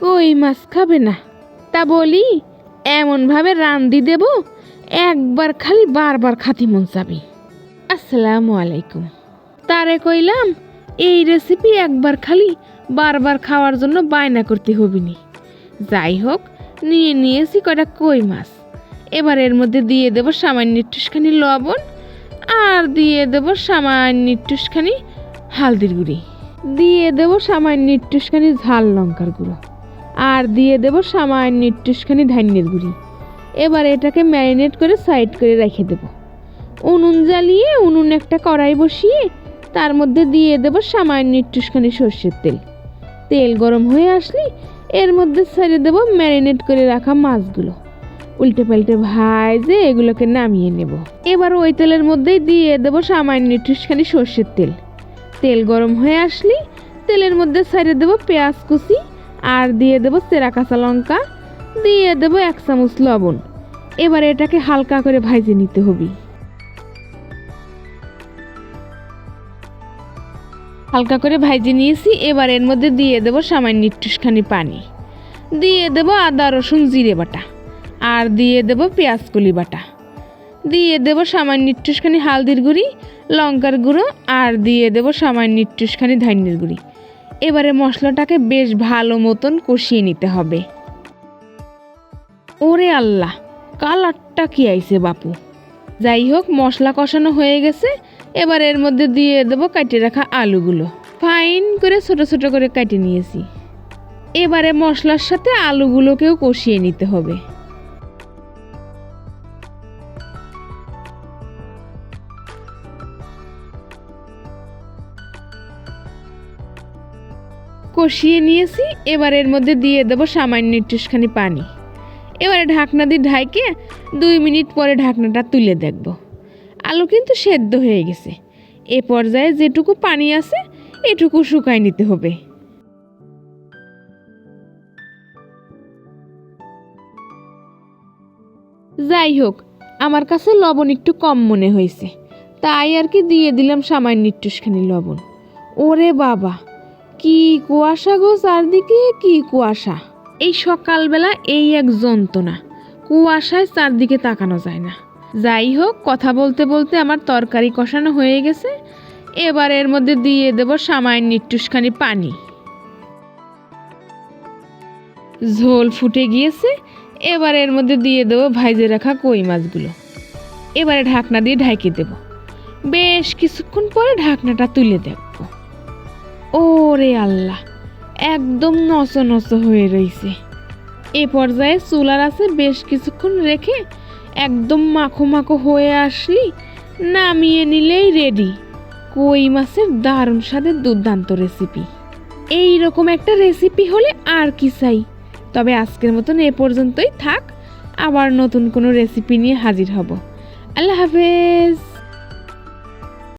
কই মাছ খাবে না? তা বলি, এমনভাবে রান্দি দেব, একবার খালি বারবার খাতি মন চাবি। আসসালামু আলাইকুম। তারে কইলাম, এই রেসিপি একবার খালি বারবার খাওয়ার জন্য বায়না করতে হবিনি। যাই হোক, নিয়ে নিয়েছি কয়টা কই মাছ। এবার এর মধ্যে দিয়ে দেব সামান্য একটুখানি লবণ আর দিয়ে দেব সামান্য একটুখানি হালদির গুঁড়ি। দিয়ে দেব সামান্য একটুখানি ঝাল লঙ্কার গুঁড়ো। আর দিয়ে দেব সামান্য একটুখানি ধান্যের গুঁড়ি। এবার এটাকে ম্যারিনেট করে সাইড করে রেখে দেব। উনুন জ্বালিয়ে উনুন একটা কড়াই বসিয়ে তার মধ্যে দিয়ে দেব সামান্য একটুখানি সর্ষের তেল। তেল গরম হয়ে আসলে এর মধ্যে ছেড়ে দেব ম্যারিনেট করে রাখা মাছগুলো। উল্টে পাল্টে ভাজে এগুলোকে নামিয়ে নেব। এবার ওই তেলের মধ্যেই দিয়ে দেব সামান্য একটুখানি সর্ষের তেল। তেল গরম হয়ে আসলে তেলের মধ্যে ছেড়ে দেব পেঁয়াজ কুচি আর দিয়ে দেব চেরা কাঁচা লঙ্কা, দিয়ে দেব এক চামচ লবণ। এবার এটাকে হালকা করে ভাজে নিতে হবে। হালকা করে ভাইজে নিয়েছি, এবার এর মধ্যে দিয়ে দেব সামান্য একটুখানি পানি। দিয়ে দেব আদা, রসুন, জিরে বাটা, আর দিয়ে দেব পেঁয়াজ কলি বাটা। দিয়ে দেব সামান্য একটুখানি হালদির গুঁড়ি, লঙ্কার গুঁড়ো, আর দিয়ে দেব সামান্য একটুখানি ধান্যের গুঁড়ি। এবারে মশলাটাকে বেশ ভালো মতন কষিয়ে নিতে হবে। ওরে আল্লাহ, কালারটা কি আইছে বাপু। যাই হোক, মশলা কষানো হয়ে গেছে। এবার এর মধ্যে দিয়ে দেবো কাটে রাখা আলুগুলো। ফাইন করে ছোট ছোট করে কেটে নিয়েছি। এবারে মশলার সাথে আলুগুলোকেও কষিয়ে নিতে হবে। কষিয়ে নিয়েছি, এবার এর মধ্যে দিয়ে দেবো সামান্য একটুখানি পানি। এবারে ঢাকনা দিয়ে ঢাইকে দুই মিনিট পরে ঢাকনাটা তুলে দেখব। আলু কিন্তু সেদ্ধ হয়ে গেছে। এ পর্যায়ে যেটুকু পানি আছে, এটুকু শুকায় নিতে হবে। যাই হোক, আমার কাছে লবণ একটু কম মনে হয়েছে। তাই আর কি দিয়ে দিলাম সামান্য একটুখানি লবণ। ওরে বাবা! কি কুয়াশা গো চারদিকে? কি কুয়াশা? এই সকালবেলা এই এক যন্ত্রণা। কুয়াশায় চারদিকে তাকানো যায় না। যাই হোক, কথা বলতে বলতে আমার তরকারি কষানো হয়ে গেছে। এবার এর মধ্যে দিয়ে দেব সামান্য একটুখানি পানি। ঝোল ফুটে গিয়েছে। এবার এর মধ্যে দিয়ে দেবো ভাইজে রাখা কই মাছগুলো। এবারে ঢাকনা দিয়ে ঢাকিয়ে দেব। বেশ কিছুক্ষণ পরে ঢাকনাটা তুলে দেখব। ওরে আল্লাহ, একদম নচ নচ হয়ে রইছে। এ পর্যায়ে চুলার আছে বেশ কিছুক্ষণ রেখে একদম মাখো মাখো হয়ে আসলি, নামিয়ে নিলেই রেডি কই মাছের দারুণ স্বাদের দুর্দান্ত রেসিপি এই রকম একটা রেসিপি হলে আর কি চাই। তবে আজকের মতন এ পর্যন্তই থাক, আবার নতুন কোনো রেসিপি নিয়ে হাজির হব। আল্লাহ হাফেজ।